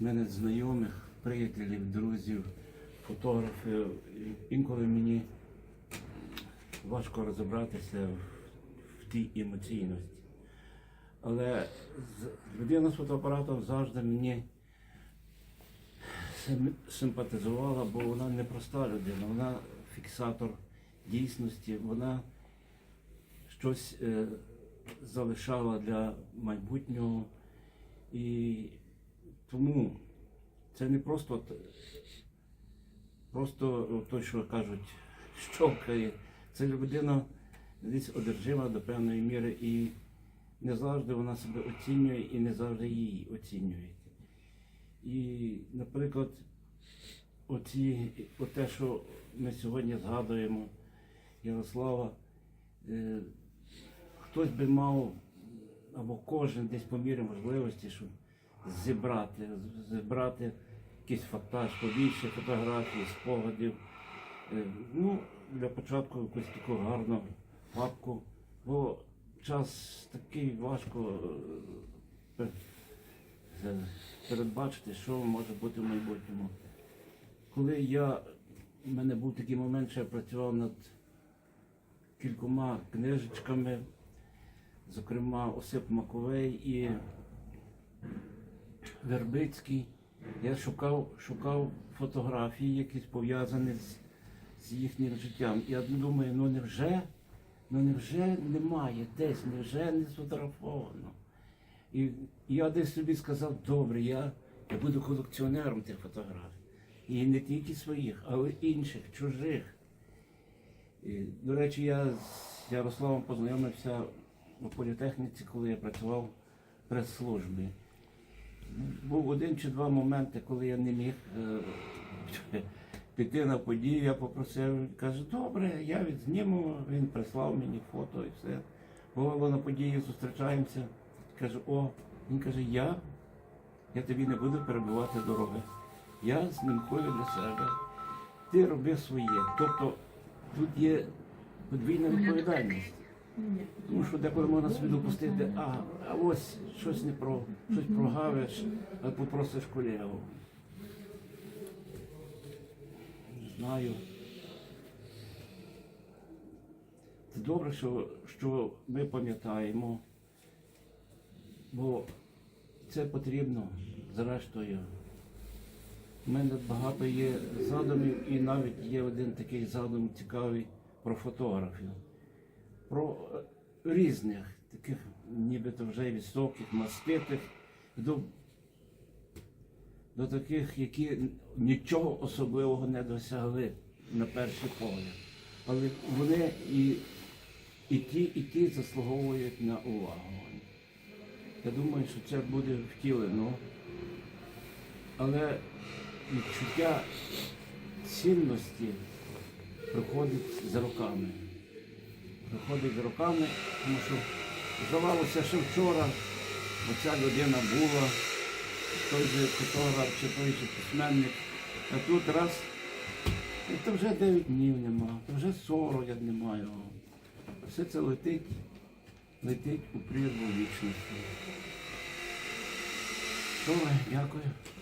мене знайомих, приятелів, друзів, фотографів. Інколи мені важко розібратися в тій емоційності. Але людина з фотоапаратом завжди мені симпатизувала, бо вона не проста людина, вона фіксатор дійсності, вона щось е, залишала для майбутнього. І тому це не просто, просто то, що кажуть, щовкає. Це людина десь одержима до певної міри і не завжди вона себе оцінює і не завжди її оцінюють. І, наприклад, оці, оте, що ми сьогодні згадуємо Ярослава, е, хтось би мав, або кожен десь по мірі можливості, щоб зібрати, зібрати якийсь фактаж, побільше фотографій, спогадів. Е, Ну, для початку якусь таку гарну папку, бо час такий важко е, е, передбачити, що може бути в майбутньому. Коли я, в мене був такий момент, що я працював над кількома книжечками, зокрема Осип Маковей і Вербицький. Я шукав, шукав фотографії, якісь пов'язані з, з їхнім життям. Я думаю, ну невже, ну невже немає десь, невже не сфотографовано? І я десь собі сказав, добре, я, я буду колекціонером тих фотографій. І не тільки своїх, але інших, чужих. І, до речі, я з Ярославом познайомився у політехніці, коли я працював в прес-службі. Був один чи два моменти, коли я не міг е, піти на подію, я попросив, він каже, добре, я відзніму, він прислав мені фото і все. Бувало на події зустрічаємося. Каже, о, він каже, я, я тобі не буду перебувати дороги. Я знімкую для себе. Ти роби своє. Тобто тут є подвійна відповідальність. Тому що деколи можна собі допустити, а, а ось щось не про, щось прогавиш, а попросиш колегу. Не знаю. Це добре, що, що ми пам'ятаємо, бо це потрібно зрештою. У мене багато є задумів, і навіть є один такий задум цікавий про фотографів про е, різних, таких нібито вже високих, маститих, до, до таких, які нічого особливого не досягли на перший погляд. Але вони і, і ті, і ті заслуговують на увагу. Я думаю, що це буде втілено. Але відчуття цінності приходить з роками приходить з руками, тому що здавалося, що вчора оця людина була, той же фотограф чи той же письменник, а тут раз, і то вже 9 днів нема, то вже 40 я немає. його. Все це летить, летить у прірву вічності. Добре, дякую.